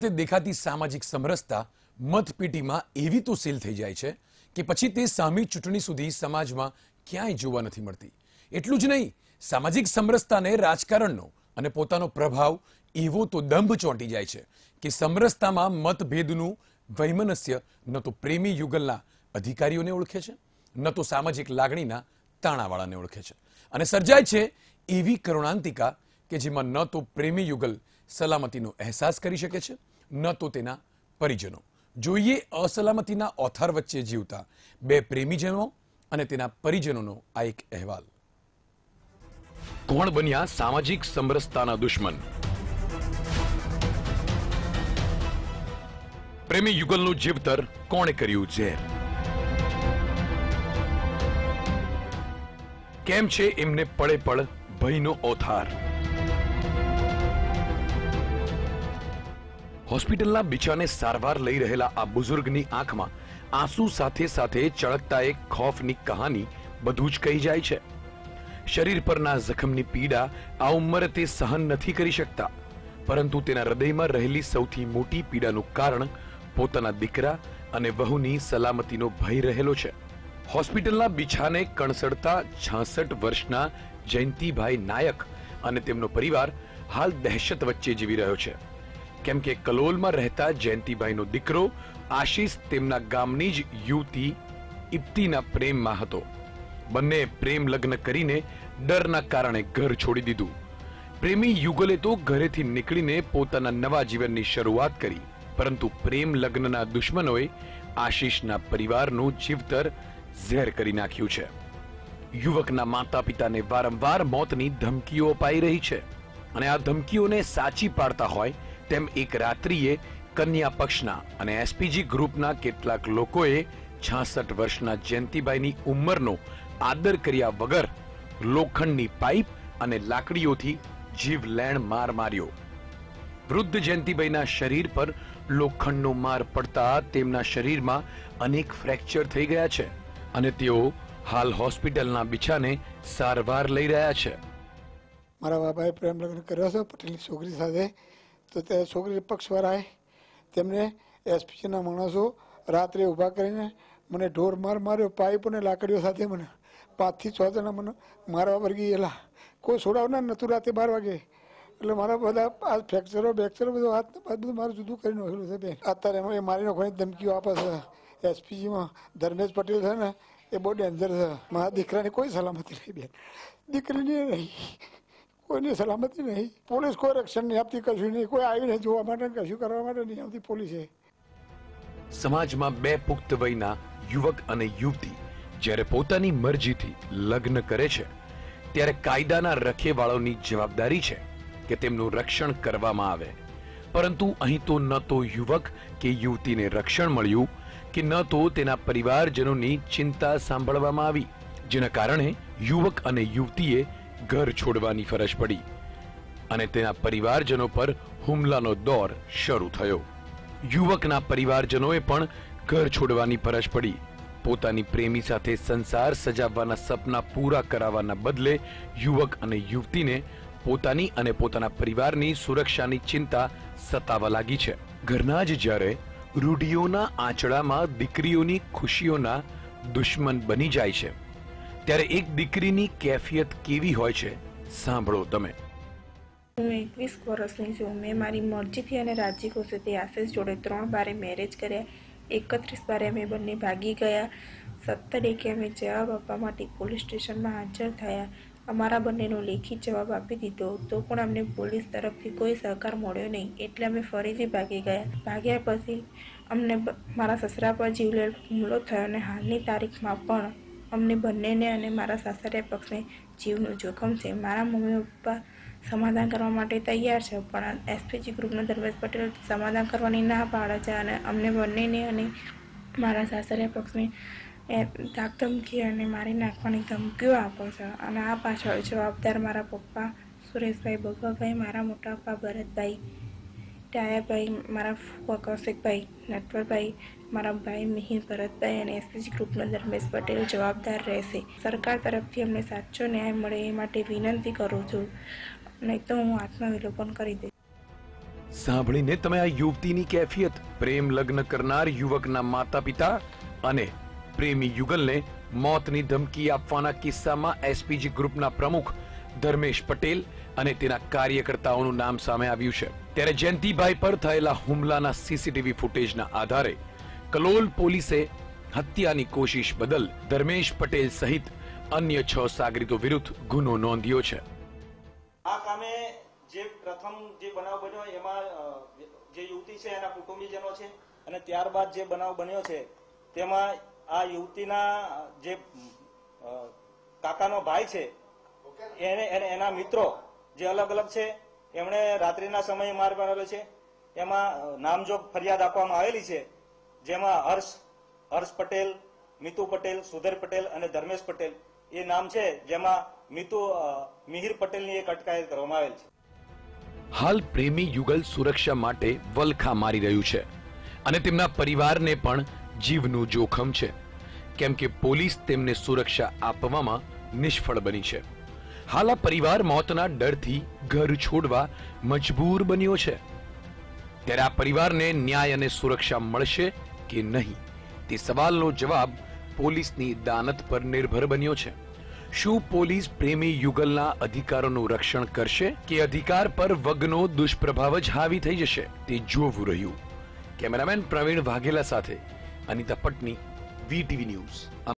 દેખાતી સામાજિક સમરસતા મતપેટીમાં એવી તો સેલ થઈ જાય છે કે પછી તે સામી ચૂંટણી સુધી સમાજમાં ક્યાંય જોવા નથી મળતી. એટલું જ નહીં, સામાજિક સમરસતાને રાજકારણનો અને પોતાનો પ્રભાવ એવો તો દંભ ચોંટી જાય છે કે સમરસતામાં મતભેદનું વૈમનસ્ય ન તો પ્રેમી યુગલના અધિકારીઓને ઓળખે છે, ન તો સામાજિક લાગણીના તાણાવાળાને ઓળખે છે. અને સર્જાય છે એવી કરુણાંતિકા કે જેમાં ન તો પ્રેમી યુગલ સલામતીનો અહેસાસ કરી શકે છે, ન તો તેના પરિજનો. જોઈએ અસલામતીના ઓથાર વચ્ચે જીવતા બે પ્રેમીજનો અને તેના પરિજનોનો આ એક અહેવાલ. કોણ બન્યા સામાજિક સમરસતાના દુશ્મન? પ્રેમી યુગલનું જીવતર કોણે કર્યું ઝેર? કેમ છે એમને પડે પડ ભયનો ઓથાર? હોસ્પિટલના બિછાને સારવાર લઈ રહેલા આ બુઝુર્ગની આંખમાં આંસુ સાથે સાથે ચળકતા એક ખોફની કહાની બધું જ કહી જાય છે. શરીર પરના જખમની પીડા આ ઉંમરે તે સહન નથી કરી શકતા, પરંતુ તેના હૃદયમાં રહેલી સૌથી મોટી પીડાનું કારણ પોતાના દીકરા અને વહુની સલામતીનો ભય રહેલો છે. હોસ્પિટલના બિછાને કણસડતા છાસઠ વર્ષના જયંતિભાઈ નાયક અને તેમનો પરિવાર હાલ દહેશત વચ્ચે જીવી રહ્યો છે. કેમ કે કલોલમાં રહેતા જયંતિભાઈનો દીકરો આશીષ તેમના ગામની જ યુવતી ઇપ્તિના પ્રેમમાં હતો. બંને પ્રેમ લગ્ન કરીને ડરના કારણે ઘર છોડી દીધું. પ્રેમી યુગલે તો ઘરેથી નીકળીને પોતાના નવા જીવનની શરૂઆત કરી, પરંતુ પ્રેમ લગ્નના દુશ્મનોએ આશીષના પરિવારનું જીવતર ઝેર કરી નાખ્યું છે. યુવકના માતા પિતાને વારંવાર મોતની ધમકીઓ અપાઈ રહી છે અને આ ધમકીઓને સાચી પાડતા હોય તેમ એક રાત્રિએ કન્યા પક્ષના અને એસપીજી ગ્રુપના કેટલાક લોકોએ છાસઠ વર્ષના જયંતિભાઈની ઉંમરનો આદર કર્યા વગર લોખંડની પાઇપ અને લાકડીઓથી જીવલેણ માર માર્યો. વૃદ્ધ જયંતિભાઈના શરીર પર લોખંડનો માર પડતા તેમના શરીરમાં અનેક ફ્રેક્ચર થઈ ગયા છે અને તેઓ હાલ હોસ્પિટલના બિછાને સારવાર લઈ રહ્યા છે. મારા બાબાએ પ્રેમ લગ્ન કર્યો છે, પટેલની છોકરી સાથે. તો તે છોકરી પક્ષવાળાએ તેમને એસપીસીના માણસો રાત્રે ઊભા કરીને મને ઢોર માર માર્યો, પાઇપ અને લાકડીઓ સાથે મને પાંચથી છ જણા મને મારવા વર્ગી ગયેલા. કોઈ છોડાવનાર નહોતું રાતે બાર વાગે. એટલે મારા બધા આ ફ્રેક્ચરો, બેક્ચરો, બધું હાથ બધું મારું જુદું કરી નાખેલું છે બેન. અત્યારે એ મારી નાખવાની ધમકીઓ આપે છે. એસપીજીમાં ધર્મેશ પટેલ છે ને, એ બહુ ડેન્જર છે. મારા દીકરાની કોઈ સલામતી નહીં બેન. દીકરીની નહીં. કોઈની સલામતી નહીં. પોલીસ કોઈ રક્ષણ નહીં આપતી, કશું નહીં. કોઈ આવીને જોવા માટે કશું કરવા માટે નહીં આવતી પોલીસે. સમાજમાં બે પુખ્ત વયના યુવક અને યુવતી જ્યારે પોતાની મરજીથી લગ્ન કરે છે, ત્યારે કાયદાના રખેવાળોની જવાબદારી છે કે તેમનું રક્ષણ કરવામાં આવે. પરંતુ અહીં તો ન તો યુવક કે યુવતીને રક્ષણ મળ્યું કે ન તો તેના પરિવારજનોની ચિંતા સાંભળવામાં આવી, જેના કારણે યુવક અને યુવતીએ ઘર છોડવાની ફરજ પડી અને તેના પરિવારજનો પર હુમલાનો દોર શરૂ થયો. યુવકના પરિવારજનોએ પણ ઘર છોડવાની ફરજ પડી. પોતાની પ્રેમી સાથે સંસાર સજાવવાના સપના પૂરા કરાવવાના બદલે યુવક અને યુવતીને પોતાની અને પોતાના પરિવારની સુરક્ષાની ચિંતા સતાવા લાગી છે. ઘરના જ જ્યારે રૂઢિઓના આંચળામાં દીકરીઓની ખુશીઓના દુશ્મન બની જાય છે ત્યારે એક દીકરીની કેફિયત કેવી હોય છે, સાંભળો તમે. હું એકવીસ વર્ષની છું. મેં મારી મરજીથી અને રાજી ખુશીથી આશીષ જોડે ત્રણ બારે મેરેજ કર્યા. એકત્રીસ બારે અમે બંને ભાગી ગયા. સત્તર એકે અમે જવાબ આપવા માટે પોલીસ સ્ટેશનમાં હાજર થયા. અમારા બંનેનો લેખિત જવાબ આપી દીધો. તો પણ અમને પોલીસ તરફથી કોઈ સહકાર મળ્યો નહીં. એટલે અમે ફરીથી ભાગી ગયા. ભાગ્યા પછી અમને મારા સસરા પર જીવલેણ હુમલો થયો અને હાલની તારીખમાં પણ અમને બંનેને અને મારા સાસરિયા પક્ષને જીવનું જોખમ છે. મારા મમ્મી પપ્પા સમાધાન કરવા માટે તૈયાર છે, પણ એસપીજી ગ્રુપનો ધર્મેશ પટેલ સમાધાન કરવાની ના પાડે છે અને અમને બંનેને અને મારા સાસરિયા પક્ષને એ ધાક ધમકી અને મારી નાખવાની ધમકીઓ આપો છે. અને આ પાછળ જવાબદાર મારા પપ્પા સુરેશભાઈ ભગવાભાઈ મારા મોટા પપ્પા ભરતભાઈ ટાયાભાઈ મારા ફુવા કૌશિકભાઈ નટવરભાઈ મારા ભાઈ મિહિર ભરતભાઈ અને એસપીજી ગ્રુપનો ધર્મેશ પટેલ જવાબદાર રહેશે. સરકાર તરફથી અમને સાચો ન્યાય મળે એ માટે વિનંતી કરું છું. નહીં તો હું આત્મવિલોપન કરી દઈશ. સાંભળીને તમે આ યુવતીની કેફિયત, પ્રેમ લગ્ન કરનાર યુવકના માતા પિતા અને પ્રેમી યુગલને મોતની ધમકી આપવાના કિસ્સામાં એસપીજી ગ્રુપના પ્રમુખ ધર્મેશ પટેલ અને તેના કાર્યકર્તાઓનું નામ સામે આવ્યું છે. ત્યારે જયંતિભાઈ પર થયેલા હુમલાના સીસીટીવી ફૂટેજના આધારે કલોલ પોલીસે હત્યાની કોશિશ બદલ ધર્મેશ પટેલ સહિત અન્ય છ સાગરીતો વિરુદ્ધ ગુનો નોંધ્યો છે. આ કામે જે પ્રથમ જે બનાવ બન્યો એમાં જે યુવતી છે એના કુટુંબીજનો છે અને ત્યારબાદ જે બનાવ બન્યો છે તેમાં આ યુવતીના જે કાકાનો ભાઈ છે એને એને એના મિત્રો જે અલગ અલગ છે, એમણે રાત્રિના સમયે માર મારેલો છે. એમાં નામજોગ ફરિયાદ આપવામાં આવેલી છે, જેમાં હર્ષ હર્ષ પટેલ, મિતુ પટેલ, સુધર પટેલ અને ધર્મેશ પટેલ. એ નામ છે, જેમાં મિતુ મિહિર પટેલની એક અટકાયત કરવામાં આવેલ છે. હાલ પ્રેમી યુગલ સુરક્ષા માટે વલખા મારી રહ્યું છે અને તેમના પરિવારને પણ જીવનું જોખમ છે. કેમ કે પોલીસ તેમને સુરક્ષા આપવામાં નિષ્ફળ બની છે. હાલ આ પરિવાર મોતના ડરથી ઘર છોડવા મજબૂર બન્યો છે. ત્યારે આ પરિવારને ન્યાય અને સુરક્ષા મળશે કે નહીં? તે સવાલનો જવાબ પોલીસની દાનત પર નિર્ભર બન્યો છે. શું પોલીસ પ્રેમી યુગલના અધિકારોનું રક્ષણ કરશે કે અધિકાર પર વગનો દુષ્પ્રભાવ જ હાવી થઈ જશે? તે જોવું રહ્યું. કેમેરામેન પ્રવીણ વાઘેલા સાથે અનિતા પટની વીટીવી ન્યૂઝ.